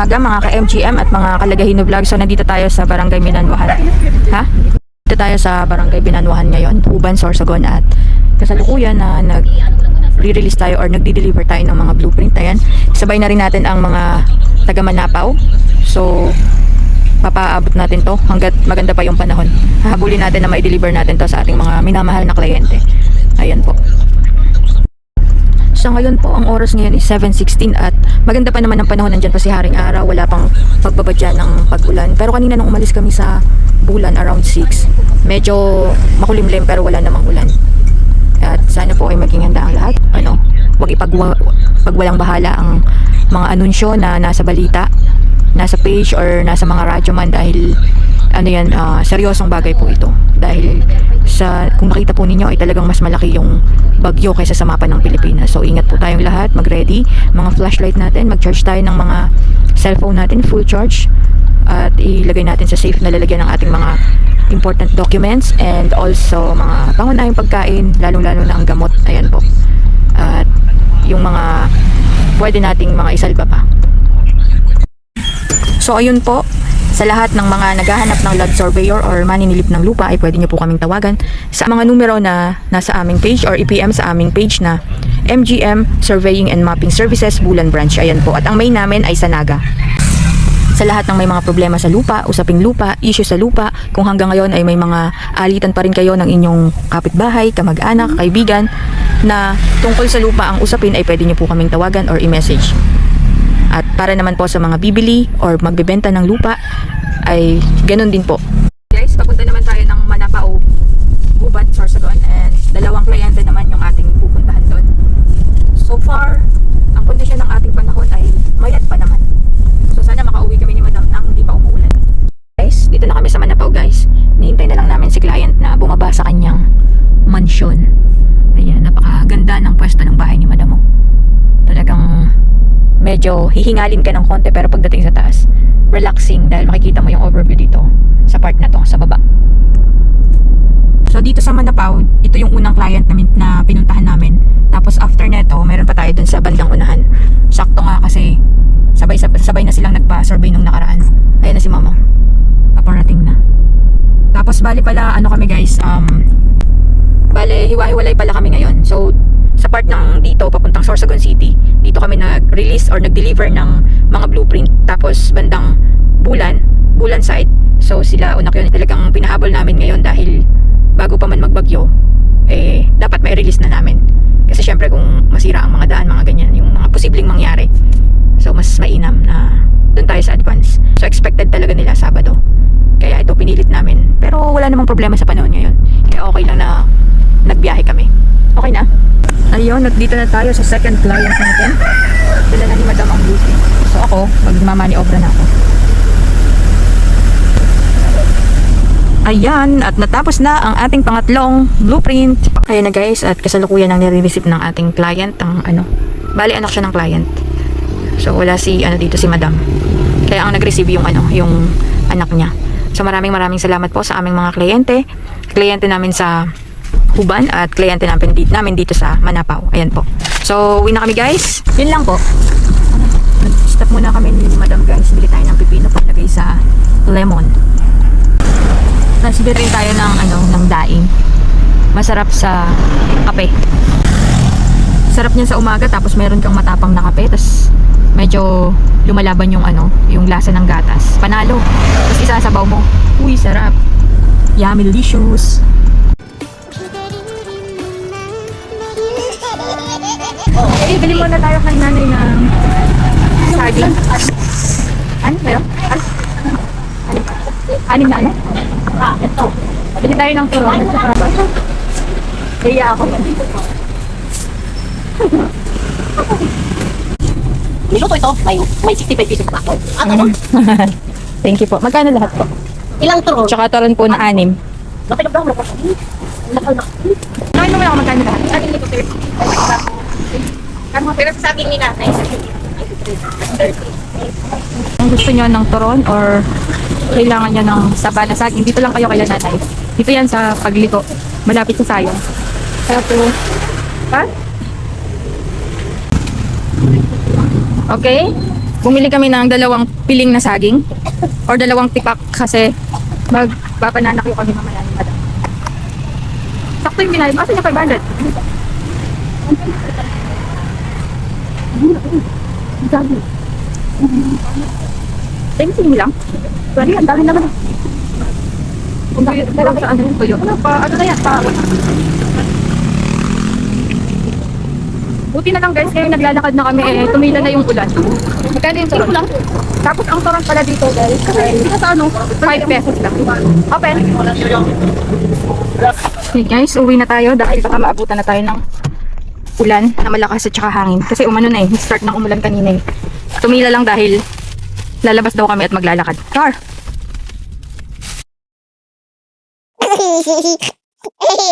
umaga mga ka-MGM at mga kalagahino vlog. So nandito tayo sa Barangay Binanwahan. Ha? Dito tayo sa Barangay Binanwahan ngayon, Uban, Sorsogon at kasalukuyan na nag re-release tayo or nagdi-deliver tayo ng mga blueprint. Ayan. Sabay na rin natin ang mga taga Manapaw. So papaabot natin to hanggat maganda pa yung panahon. Hahabulin natin na ma-deliver natin to sa ating mga minamahal na kliyente. Ayan po. So ngayon po, ang oras ngayon is 7.16 at maganda pa naman ang panahon. Nandyan pa si Haring Araw, wala pang pagbabadya ng pag-ulan. Pero kanina nung umalis kami sa bulan around 6, medyo makulimlim pero wala namang ulan. At sana po ay maging handa ang lahat. Ano, wag ipagwa, pagwalang bahala ang mga anunsyo na nasa balita, nasa page or nasa mga radyo man dahil ano yan, ah, seryosong bagay po ito. Dahil sa kung makita po ninyo ay talagang mas malaki yung bagyo kaysa sa mapa ng Pilipinas. So ingat po tayong lahat, mag-ready, mga flashlight natin, mag-charge tayo ng mga cellphone natin, full charge at ilagay natin sa safe na lalagyan ng ating mga important documents and also mga pangunahing pagkain, lalong-lalo na ang gamot. Ayan po. At yung mga pwede nating mga isalba pa. So ayun po, sa lahat ng mga naghahanap ng land surveyor or maninilip ng lupa ay pwede niyo po kaming tawagan sa mga numero na nasa aming page or EPM sa aming page na MGM Surveying and Mapping Services Bulan Branch. Ayan po. At ang main namin ay sa Naga sa lahat ng may mga problema sa lupa, usaping lupa, issue sa lupa, kung hanggang ngayon ay may mga alitan pa rin kayo ng inyong kapitbahay, kamag-anak, kaibigan, na tungkol sa lupa ang usapin ay pwede niyo po kaming tawagan or i-message. At para naman po sa mga bibili or magbebenta ng lupa, ay ganun din po. Guys, papunta naman tayo ng Manapao, Gubat, Sorsogon, and dalawang kliyente naman yung ating pupuntahan doon. So far, ang kondisyon ng ating panahon ay mayat pa naman. So sana makauwi kami ni Madam nang hindi pa umuulan. Guys, dito na kami sa Manapao guys. Nihintay na lang namin si client na bumaba sa kanyang mansyon. Ayan, napakaganda ng pwesto ng bahay ni Madam. oh. Talagang medyo hihingalin ka ng konti pero pagdating sa taas, relaxing dahil makikita mo yung overview dito sa part na to, sa baba. So dito sa Manapao, ito yung unang client namin na pinuntahan namin. Tapos after neto, meron pa tayo dun sa bandang unahan. Sakto nga kasi sabay sabay na silang nagpa-survey nung nakaraan. Ayan na si Mama. Paparating na. Tapos bali pala ano kami guys, um bale hiwa-hiwalay pala kami ngayon. So sa part ng dito papuntang Sorsogon City, dito kami nag-release or nag-deliver ng mga blueprint. Tapos bandang Bulan, Bulan side. So sila una yun talagang pinahabol namin ngayon dahil bago pa man magbagyo, eh dapat may release na namin. Kasi syempre kung masira ang mga daan, mga ganyan, yung mga posibleng mangyari. So mas mainam na doon tayo sa advance. So expected talaga nila Sabado. Kaya ito pinilit namin. Pero wala namang problema sa panahon ngayon. Kaya okay lang na nagbiyahe kami. Okay na? Ayun, at dito na tayo sa second client natin. Dala na ni Madam ang booking. So ako, magmamani obra na ako. Ayan, at natapos na ang ating pangatlong blueprint. Ayan na guys, at kasalukuyan ang nire-receive ng ating client, ang ano, bali anak siya ng client. So wala si ano dito si Madam. Kaya ang nag-receive yung ano, yung anak niya. So maraming maraming salamat po sa aming mga kliyente. Kliyente namin sa Huban at kliyente namin namin dito sa Manapao. Ayan po. So, uwi na kami guys. Yun lang po. Stop muna kami ni Madam guys. Bili tayo ng pipino paglagay sa lemon. Tapos bili tayo ng ano, ng daing. Masarap sa kape. Sarap niya sa umaga tapos meron kang matapang na kape tapos medyo lumalaban yung ano, yung lasa ng gatas. Panalo. Tapos isasabaw mo. Uy, sarap. Yummy delicious. Bili muna tayo kay nanay ng saging. Ano? Meron? Ano? Na ano? Ah, ito. Bili tayo ng turon. Kaya ako. Niluto ito, may, may 65 pesos pa. Ah, ano? Thank you po. Magkano lahat po? Ilang turo? Tsaka turon po na anim. Lapay na lang, Nakal na. Nakano mo na ako magkano lahat? Ano nito, sir? Ano, pero sa akin ni nanay. Kung gusto nyo ng turon or kailangan nyo ng saba na saging, dito lang kayo kay nanay. Dito yan sa paglito. Malapit sa sayong. Tapos, ha? Okay? Bumili kami ng dalawang piling na saging or dalawang tipak kasi magpapananak yung kami mamaya ni madam. Sakto yung binayad. Asa niya 500? Gabi. Thanks mo lang. Sorry, ang dami naman. Kung bakit pero sa ano yung tuyo? Ano pa? Ano na yan? Pa, Buti na lang guys, ngayon naglalakad na kami eh, tumila na yung ulan. Magkano yung turon? lang. Tapos ang turon pala dito guys, kasi sa ano, 5 pesos lang. Open. Okay guys, uwi na tayo dahil baka maabutan na tayo ng ulan na malakas at saka hangin. Kasi umano na eh, start ng umulan kanina eh. Tumila lang dahil lalabas daw kami at maglalakad. Car!